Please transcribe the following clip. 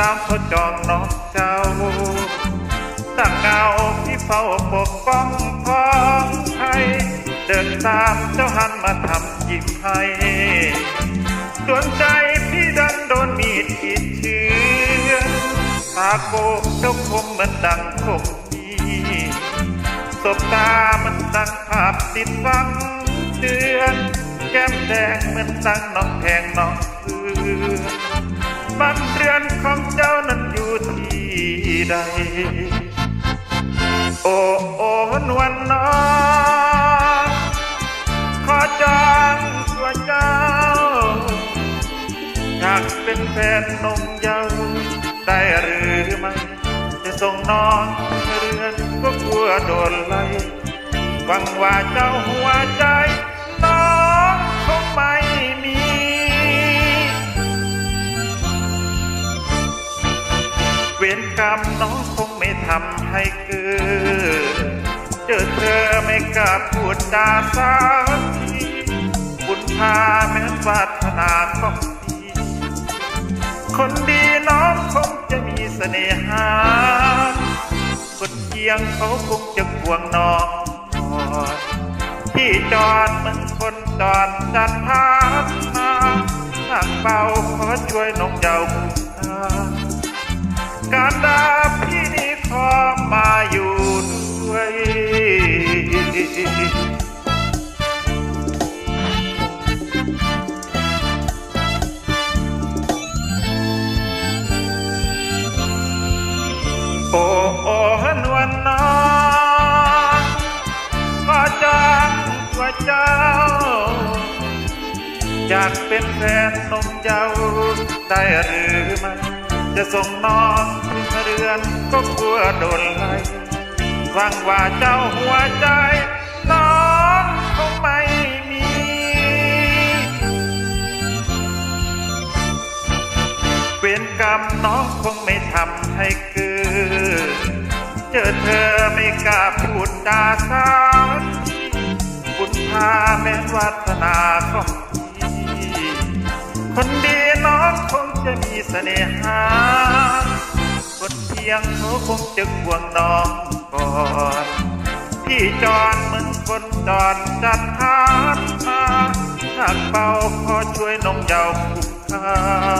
ตามเขาจองน้องเจ้าตั้งเงาที่เฝ้าปกป้องท้องไทยเดินตามเจ้าหันมาทำยิ้มให้ดวงใจพี่ดันโดนมีดขีดเชื้อตาโบกเจ้าคมเหมือนดังคมมีสบตามันดังภาพติดฟังเตือน แก้มแดงเหมือนดังน้องแพงน้องเพื่อ บ้านเรือนของเจ้านั้นอยู่ที่ใด โอ้โอ้นวลน้องขอจองตัวเจ้า อยากเป็นแฟนนมเยาวได้หรือไม่จะส่งน้องเรือนก็กลัวโดนไล่หวังว่าเจ้าหัวใจน้อง รกรรมน้องคงไม่ทำให้เกิดเจอเธอไม่กล้าพูดจาสักทีบุญพาแม้วาสนาของพี่คนดีน้องคงจะมีเสน่หาคนเคียงเขาคงจะควงน้องอดที่จอดเหมันคนจอดจัดพามาหากเบาขอช่วยน้องเจ้าคุ้มค่า การดาพี่นี่ขอมาอยู่ด้วยโอ้โอ้นวลน้องขอจองตัวเจ้าอยากเป็นแฟนนมเจ้าได้หรือไม่ จะส่งน้องขึ้นเรือนก็กลัวโดนไล่หวังว่าเจ้าหัวใจ น้องคงไม่มี เวรกรรมน้องคงไม่ทำให้เกิดเจอเธอไม่กล้าพูดจาสักทีบุญพาแม้วาสนาของพี่คนดีน้องคงจะมีเสน่หา นเพียงเขาคงจะควงน้องก่อนพี่จอนเหมือนคนจอนจัดทานมาหากเบาขอช่วยน้องเยาวคุ้มค่า